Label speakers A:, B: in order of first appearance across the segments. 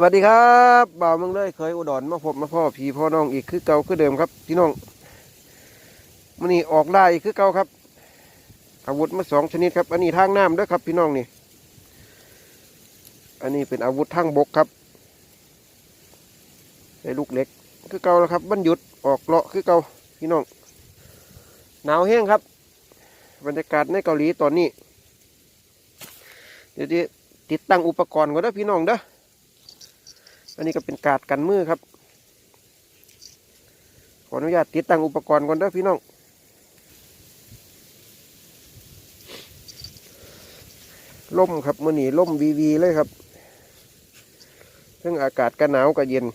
A: สวัสดีครับบ่าวเมึงเลยเคยอุดรมาพบมาพ่อพี่พ่อน้องอีกคือเก่าคือเดิมครับพี่น้องมันนี่ออกล่าอีกคือเก่าครับ อาวุธมาสองชนิดครับ อันนี้ทางน้ำด้วยครับ พี่น้องนี่ อันนี้เป็นอาวุธทางบกครับใช้ลูกเล็ก คือเก่าแล้วครับบรรยุดออกเลาะคือเก่าพี่น้องหนาวแห้งครับ บรรยากาศในเกาหลีตอนนี้ เดี๋ยวติดตั้งอุปกรณ์ก่อนเด้พี่น้องเด้อ อันนี้ก็เป็นกาดกันมือครับ ขออนุญาตติดตั้งอุปกรณ์ก่อนเด้อพี่น้องล่มครับมื่อนี้ล่มวีวีเลยครับซึ่งอากาศก็หนาวก็เย็น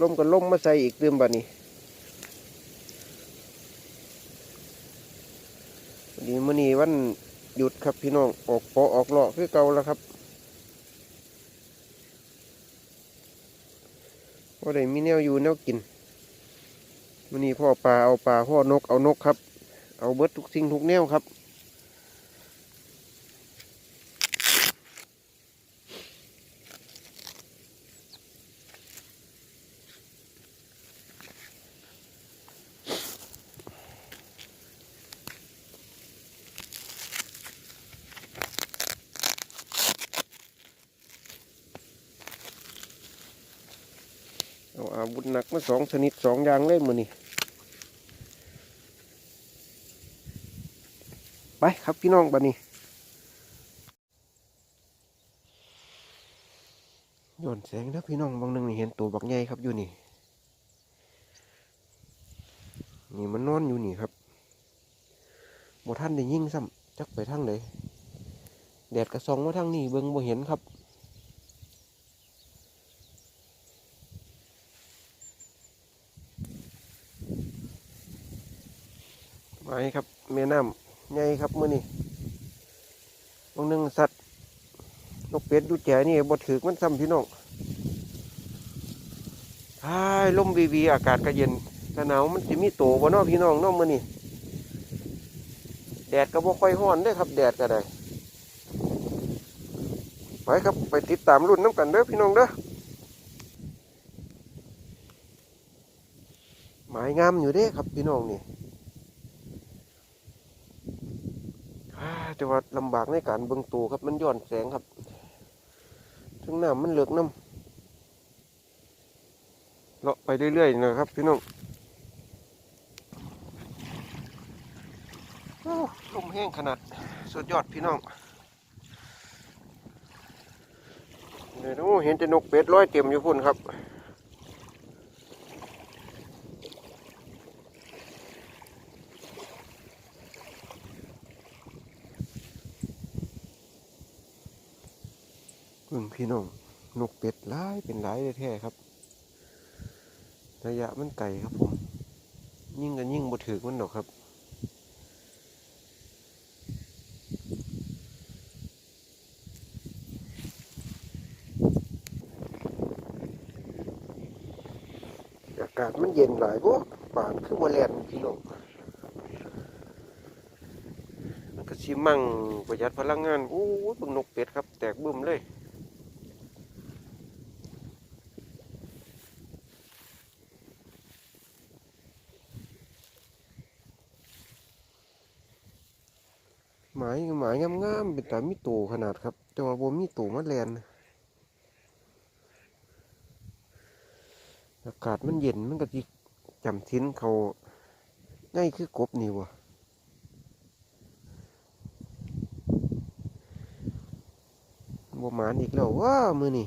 A: ล่มก็ล่มมาใส่อีกเติมบัดนี้นี่มื่อนี้วันหยุดครับพี่น้องออกปอออกเลาะคือเก่าแล้วครับ พ่อได้มีแนวอยู่แนวกินวันนี้พ่อปลาเอาปลาพ่อนกเอานกครับ เอาเบิดทุกสิ่งทุกแนวครับ เอาวุธหนักมาสองชนิดสองอย่างเลยมือนี่ไปครับพี่น้องบันนี้ย้อนแสงนะพี่น้องบางหนึ่งนี่เห็นตัวบักใหญ่ครับอยู่นี่ นี่มันนอนอยู่นี่ครับบ่ท่านได้ยิ่งซ้ำจักไปทางไหนแดดกระซองมาทางนี้เบิ่งบ่เห็นครับ ไว้ครับแม่น้ำใหญ่ครับมื้อนี้บางหนึงสัตว์นกเป็ดดูแจนี่บ่ถือมันซ้ำพี่น้องท้ายลมวีวีอากาศก็เย็นถ้าหนาวมันสิมีโตบ่นาะพี่น้องเนาะมื้อนี้แดดก็บ่ค่อยร้อนเด้ครับ แดดก็ได้ไปครับไปติดตามรุ่นน้ำกันเด้อพี่น้องเด้อหมายงามอยู่เด้ครับพี่น้องนี่ อ่า แต่ว่าลำบากในการเบิ่งตูครับ มันย้อนแสงครับถึงน้ำมันเหลือกน้ำเลาะไปเรื่อยๆนะครับพี่น้องลมแห้งขนาดสุดยอดพี่น้องเนี่ยโอ้เห็นแต่นกเป็ดร้อยเต็มอยู่พุ่นครับ เพิ่งพี่น้องนกเป็ดหลายเป็นหลายแท้ๆครับ ระยะมันไกลครับผม ยิ่งกันยิ่งบ่ถือมันดอกครับ อากาศมันเย็นหลายพวกป่านคือมาแลนพี่น้องมันก็ชิมั่งประหยัดพลังงานโอ้ยเบิ่งนกเป็ดครับ แตกบึ้มเลยายหมายงามๆเป็นแต่มีโตขนาดครับ แต่ว่าบ่มีโตมาแลนอากาศมันเย็นมันก็จิจำทิ้นเขาง่ายคือกบนี่วะบ่หมานอีกแล้วว้ามือนี่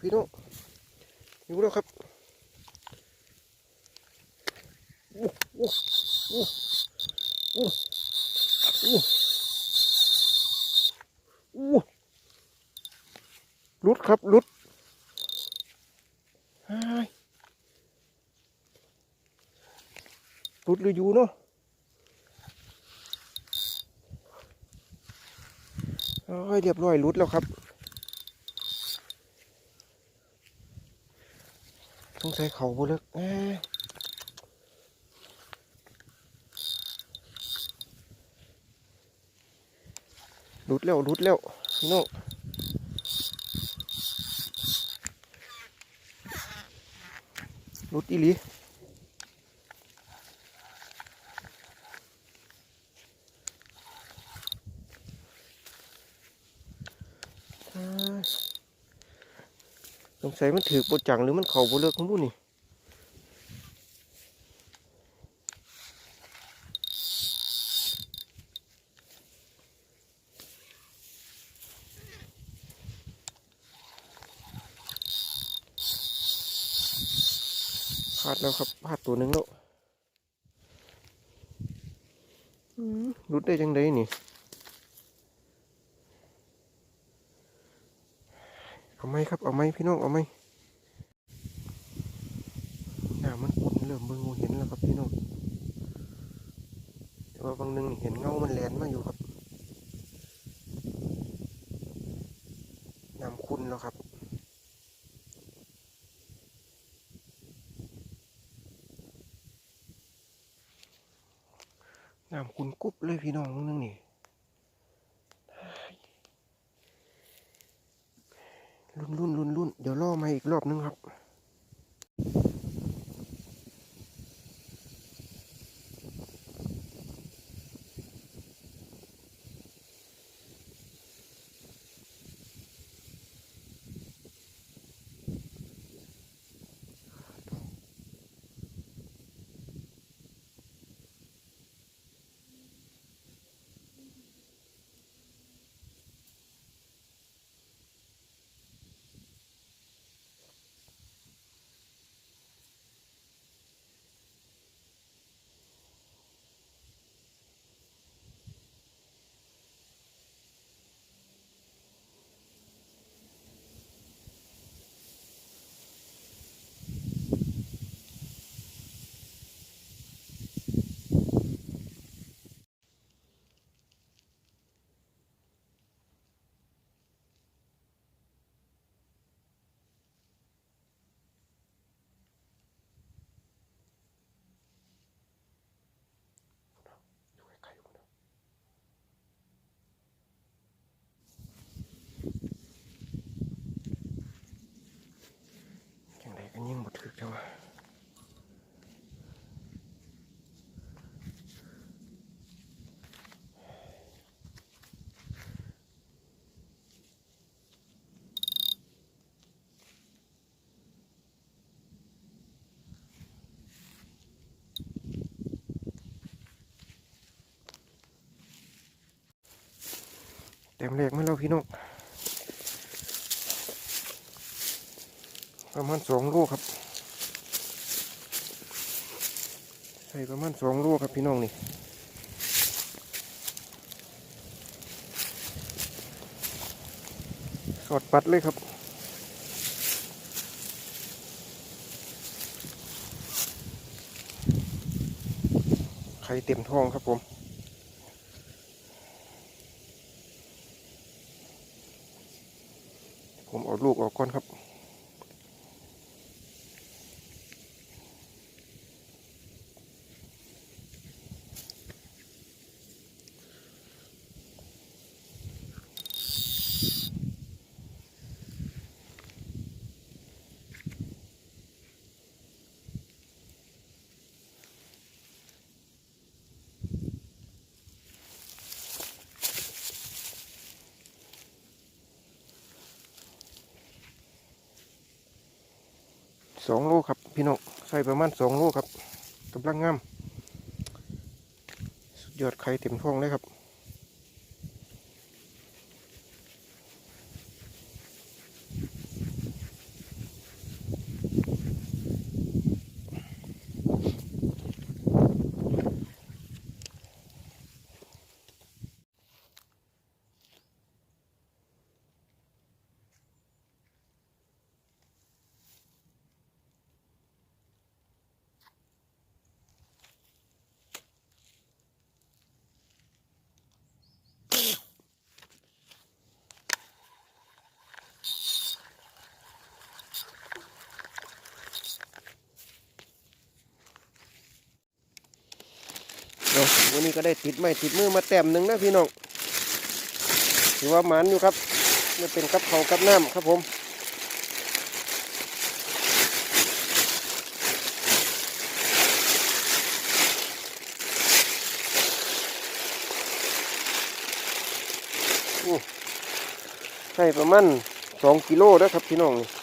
A: พี่น้องอยู่แล้วครับโอ้โอ้โอ้โอ้โอ้โอ้ลุดครับลุดลุดหรืออยู่เนาะเรียบร้อยลุดแล้วครับ ใส่เขาบุลึกแหม่รุดแล้วรุดแล้วพี่น้องรุดอีหลี สงสัยมันถือบจังหรือมันเขาบ่เลิกของบุนี่พลาดแล้วครับพลาดตัวหนึ่งแล้วอืมรุดได้จังไดนี่ เอาไหมครับ เอาไหมพี่น้อง เอาไหมหน้ามันขุ่นเริ่มเบิ่งเห็นแล้วครับพี่น้อง แต่ว่าบางนึงเห็นเงา มันแลนมาอยู่ครับน้ำขุ่นแล้วครับน้ำคุณกุ๊บเลยพี่น้องมึงนึงนี่รุ่นรุ่นรุ่นเดี๋ยวล่ อมาอีกรอบนึงครับ อยู่ใกล้ๆผมนะจังไดกันยิ่งหมดถึกแล้ววะเต็ มเลขไหมเราพี่น้องประมาณสองลูกครับใส่ประมาณสองลูกครับพี่น้องนี่สอดปัดเลยครับไข่เต็มท้องครับผมเอาลูกออกก่อนครับ สองโลครับพี่น้องใส่ประมาณสองโลครับกำลังงามสุดยอดไข่เต็มท้องเลยครับ วันนี้ก็ได้ติดไม้ติดมือมาแต้มหนึ่งนะพี่น้องถือว่าหมันอยู่ครับนี่เป็นกับเขากับน้ำครับผมใช่ประมาณสองกิโลแล้วครับพี่น้องนี่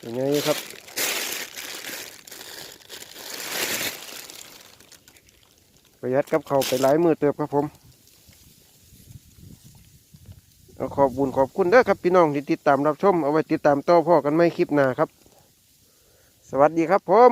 A: อย่างนี้ครับประหยัดกับเขาไปหลายมือเติบครับผมขอบบุญขอบคุณเด้อครับพี่น้องที่ติดตามรับชม เอาไว้ติดตามต่อพ่อกันไม่คลิปหน้าครับ สวัสดีครับผม